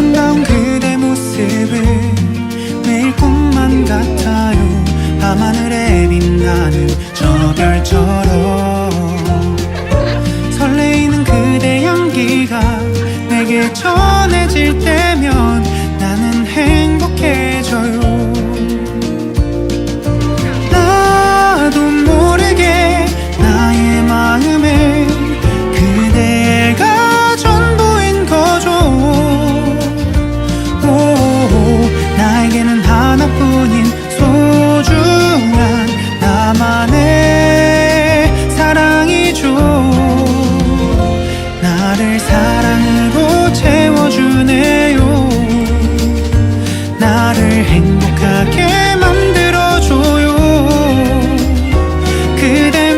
아름다운 그대 모습을 매일 꿈만 같아요. 밤하늘에 빛나는 저 별처럼 설레이는 그대 향기가 내게 전해질 때면 행복하게 만들어줘요. 그대